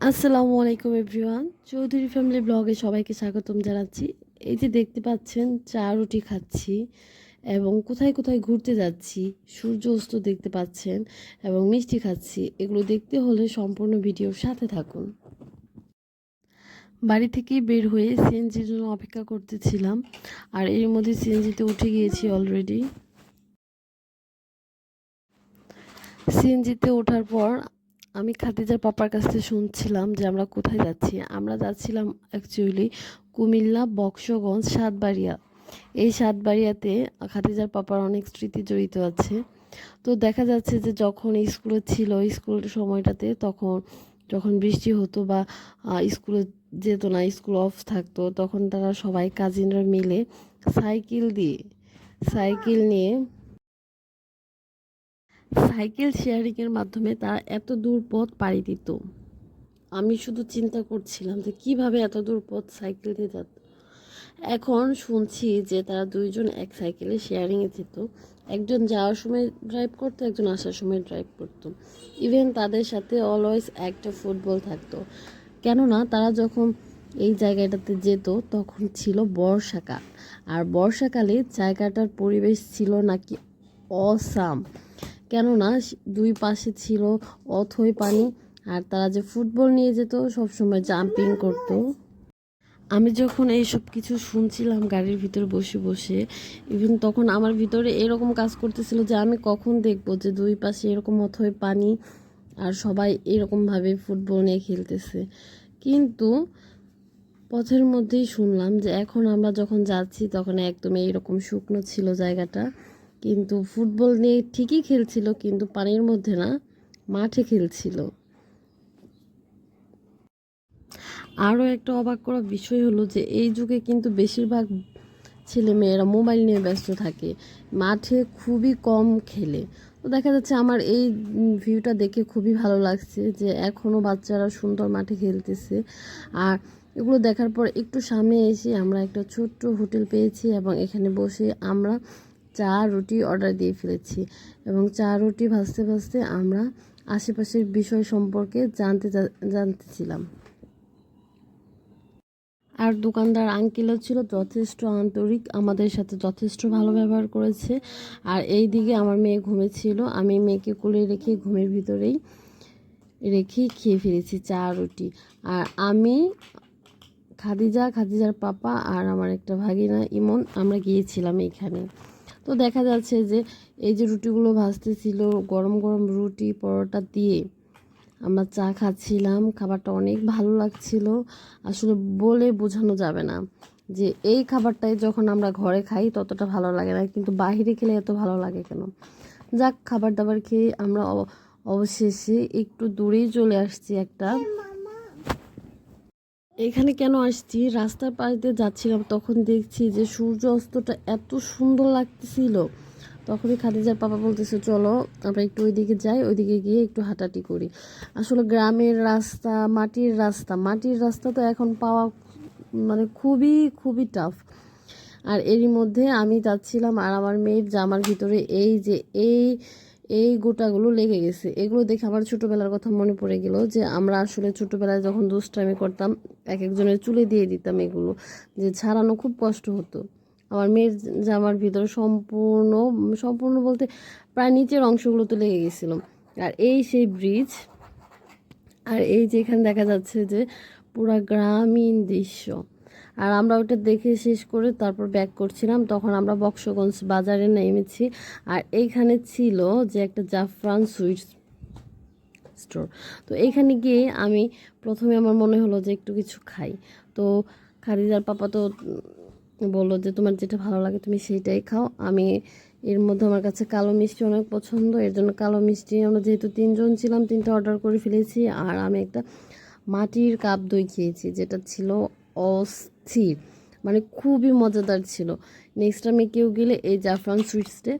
আসসালামু আলাইকুম everyone Chowdhury family ব্লগে সবাইকে স্বাগতম জানাচ্ছি। এই যে দেখতে পাচ্ছেন, চা রুটি খাচ্ছি এবং কোথায় কোথায় ঘুরতে যাচ্ছি সূর্য অস্ত দেখতে পাচ্ছেন এবং মিষ্টি খাচ্ছি। এগুলো দেখতে হলে সম্পূর্ণ ভিডিওর সাথে থাকুন। বাড়ি থেকে বের হয়ে সিএনজির জন্য অপেক্ষা করতেছিলাম আর এর মধ্যে সিএনজিতে উঠে গিয়েছি অলরেডি সিএনজিতে ওঠার পর আমি খাদিজার পাপার কাছ থেকে শুনছিলাম যে আমরা কোথায় যাচ্ছি। আমরা যাচ্ছিলাম অ্যাকচুয়ালি কুমিল্লা, বক্সগঞ্জ, সাতবাড়িয়া। এই সাতবাড়িয়াতে খাদিজার পাপার অনেক স্মৃতি জড়িত আছে। তো দেখা যাচ্ছে যে যখন স্কুলে ছিল স্কুল সময়টাতে তখন যখন বৃষ্টি হতো বা স্কুলে যেত না, স্কুল অফ থাকতো, তখন তারা সবাই কাজিনরা মিলে সাইকেল দিয়ে, সাইকেল নিয়ে সাইকেল শেয়ারিংয়ের মাধ্যমে তারা এত দূর পথ পাড়ি দিত। আমি শুধু চিন্তা করছিলাম যে কীভাবে এত দূর পথ সাইকেল দিয়ে যেত। এখন শুনছি যে তারা দুইজন এক সাইকেলে শেয়ারিংয়ে যেত। একজন যাওয়ার সময় ড্রাইভ করতো, একজন আসার সময় ড্রাইভ করতো। ইভেন তাদের সাথে অলওয়েজ একটা ফুটবল থাকতো। কেননা তারা যখন এই জায়গাটাতে যেত, তখন ছিল বর্ষাকাল। আর বর্ষাকালে জায়গাটার পরিবেশ ছিল নাকি অসাম কেননা দুই পাশে ছিল অথই পানি, আর তারা যে ফুটবল নিয়ে যেত সবসময় জাম্পিং করতো। আমি যখন এই সব কিছু শুনছিলাম গাড়ির ভিতরে বসে বসে ইভেন তখন আমার ভিতরে এরকম কাজ করতেছিল যে আমি কখন দেখব যে দুই পাশে এরকম অথই পানি আর সবাই এরকমভাবে ফুটবল নিয়ে খেলতেছে। কিন্তু পথের মধ্যেই শুনলাম যে এখন আমরা যখন যাচ্ছি তখন একদম এইরকম শুকনো ছিল জায়গাটা। কিন্তু ফুটবল নিয়ে ঠিকই খেলছিল, কিন্তু পানির মধ্যে না, মাঠে খেলছিল। আরও একটা অবাক করা বিষয় হলো যে, এই যুগে কিন্তু বেশিরভাগ ছেলে মেয়েরা মোবাইল নিয়ে ব্যস্ত থাকে, মাঠে খুবই কম খেলে। তো দেখা যাচ্ছে আমার এই ভিউটা দেখে খুবই ভালো লাগছে যে এখনও বাচ্চারা সুন্দর মাঠে খেলতেছে। আর এগুলো দেখার পর একটু সামনে এসে আমরা একটা ছোট্ট হোটেল পেয়েছি এবং এখানে বসে আমরা চা, রুটি অর্ডার দিয়ে ফেলেছি এবং চা, রুটি ভাজতে ভাজতে আমরা আশেপাশের বিষয় সম্পর্কে জানতে জানতেছিলাম। আর দোকানদার আঙ্কেলও ছিল, যথেষ্ট আন্তরিক, আমাদের সাথে যথেষ্ট ভালো ব্যবহার করেছে। আর এই দিকে আমার মেয়ে ঘুমেছিল, আমি মেয়েকে কোলে রেখে ঘুমের ভিতরেই রেখেই খেয়ে ফেলেছি চা, রুটি। আর আমি, খাদিজা, খাদিজার পাপা আর আমার একটা ভাগিনা ইমন, আমরা গিয়েছিলাম এইখানে। তো দেখা যাচ্ছে যে এই যে রুটিগুলো ভাজতেছিল, গরম গরম রুটি পরোটা দিয়ে আমরা চা খাচ্ছিলাম। খাবারটা অনেক ভালো লাগছিল। আসলে বলে বোঝানো যাবে না যে এই খাবারটাই যখন আমরা ঘরে খাই ততটা ভালো লাগে না, কিন্তু বাহিরে খেলে এত ভালো লাগে কেন? যাক, খাবার দাবার খেয়ে আমরা অবশেষে একটু দূরেই চলে আসছি একটা এখানে কেন আসছি? রাস্তার পাশ দিয়ে যাচ্ছিলাম, তখন দেখছি যে সূর্য অস্তটা এত সুন্দর লাগতেছিল। তখনই খাদিজার পাপা বলতেছে, চলো, আমরা একটু ওইদিকে যাই, ওইদিকে গিয়ে একটু হাঁটাটি করি। আসলে গ্রামের রাস্তা, মাটির রাস্তা মাটির রাস্তা তো এখন পাওয়া মানে খুবই খুবই টাফ আর এরই মধ্যে আমি যাচ্ছিলাম আর আমার মেয়ের জামার ভিতরে এই যে, এই এই গোটাগুলো লেগে গেছে। এগুলো দেখে আমার ছোটোবেলার কথা মনে পড়ে গেল যে আমরা আসলে ছোটোবেলায় যখন দুষ্টামি করতাম এক একজনের চুলে দিয়ে দিতাম এগুলো, যে ছাড়ানো খুব কষ্ট হতো। আমার মেয়ের জামার ভিতরে সম্পূর্ণ সম্পূর্ণ বলতে প্রায় নিচের অংশগুলো তো লেগে গেছিল। আর এই সেই ব্রিজ আর এই যে এখানে দেখা যাচ্ছে যে পুরা গ্রামীণ দৃশ্য। আর আমরা ওটা দেখে শেষ করে তারপর ব্যাক করছিলাম। তখন আমরা বক্সগঞ্জ বাজারে নেমেছি। আর এইখানে ছিল যে একটা জাফরান সুইটস স্টোর। তো এইখানে গিয়ে আমি প্রথমে আমার মনে হলো যে একটু কিছু খাই। তো খাদিজার পাপা তো বলল যে, তোমার যেটা ভালো লাগে তুমি সেইটাই খাও। আমি এর মধ্যে আমার কাছে কালো মিষ্টি অনেক পছন্দ। এর জন্য কালো মিষ্টি আমরা যেহেতু তিনজন ছিলাম, তিনটা অর্ডার করে ফেলেছি। আর আমি একটা মাটির কাপ দই খেয়েছি, যেটা ছিল অস্থির মানে খুবই মজাদার ছিল। নেক্সট টাইমে কেউ গেলে এই জাফরান সুইটসে